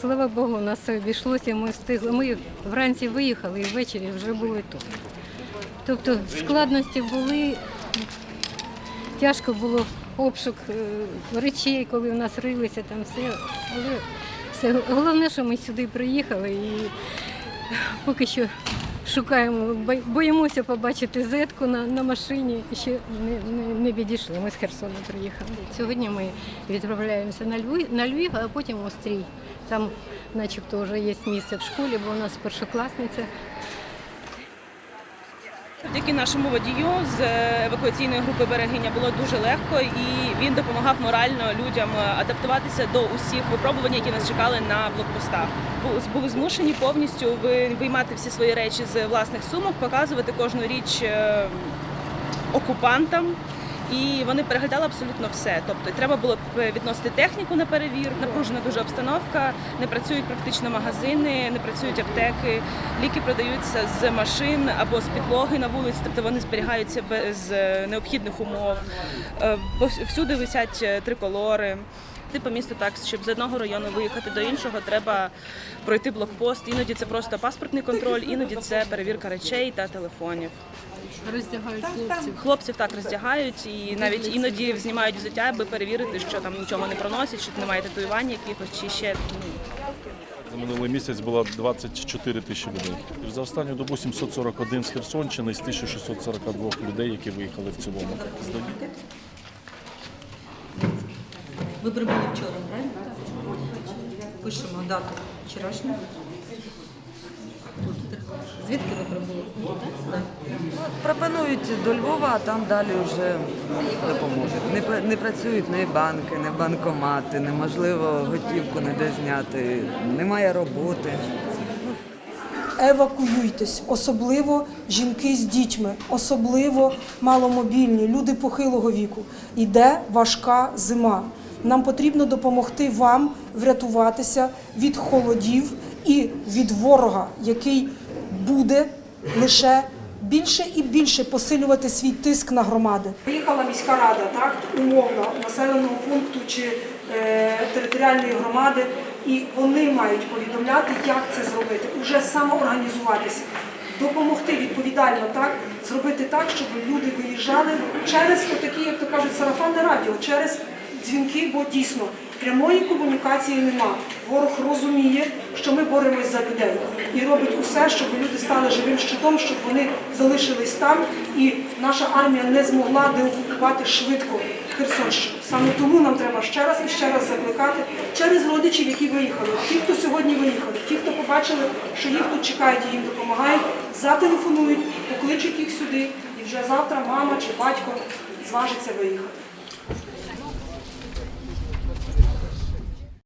Слава Богу, у нас все обійшлося, ми встигли. Ми вранці виїхали і ввечері вже були тут. Тобто складності були, тяжко було обшук е, речей, коли в нас рилися там все. Але все. Головне, що ми сюди приїхали і поки що шукаємо, боїмося побачити зетку на, на машині. Ще не, не, не відійшли. Ми з Херсона приїхали. Сьогодні ми відправляємося на Львів, на Львів, а потім Острій. Там, начебто, вже є місце в школі, бо у нас першокласниця. Завдяки нашому водію з евакуаційної групи берегиня було дуже легко, і він допомагав морально людям адаптуватися до усіх випробувань, які нас чекали на блокпостах. Бу- Були змушені повністю виймати всі свої речі з власних сумок, показувати кожну річ е, окупантам. І вони переглядали абсолютно все. Тобто треба було е, відносити техніку на перевір. Напружена дуже обстановка, не працюють практично магазини, не працюють аптеки. Ліки продаються з машин або з підлоги на вулиці, тобто вони зберігаються без е, необхідних умов. Е, Всюди висять триколори. Ти по місту так, щоб з одного району виїхати до іншого, треба пройти блокпост. Іноді це просто паспортний контроль, іноді це перевірка речей та телефонів. Роздягають хлопців. Хлопців так роздягають і навіть іноді знімають взуття, аби перевірити, що там нічого не проносять, що немає татуювань якихось чи ще ну, За минулий місяць було 24 тисячі людей. За останню добу 741 з Херсонщини з 1642 людей, які виїхали в цілому. Здають. Ви прибули вчора, правильно? Пишемо дату вчорашню. Звідки ви прибули? Пропонують до Львова, а там далі вже допоможуть. Не, пра- не працюють ні банки, ні банкомати, неможливо готівку ніде зняти, немає роботи. евакуюйтесь, особливо жінки з дітьми, особливо маломобільні, люди похилого віку. Іде важка зима. Нам потрібно допомогти вам врятуватися від холодів і від ворога, який буде лише більше і більше посилювати свій тиск на громади. Приїхала міська рада, так умовно населеного пункту чи е, територіальної громади, і вони мають повідомляти, як це зробити, уже самоорганізуватися, допомогти відповідально так, зробити так, щоб люди виїжджали через такі, як то кажуть, сарафанне радіо, через дзвінки, бо дійсно прямої комунікації нема. Ворог розуміє, що ми боремось за людей і робить усе, щоб люди стали живим щитом, щоб вони залишились там, і наша армія не змогла деокупувати швидко Херсонщину. Саме тому нам треба ще раз і ще раз закликати через родичів, які виїхали. Ті, хто сьогодні виїхали, ті, хто побачили, що їх тут чекають і їм допомагають, зателефонують, покличуть їх сюди, і вже завтра мама чи батько зважиться виїхати.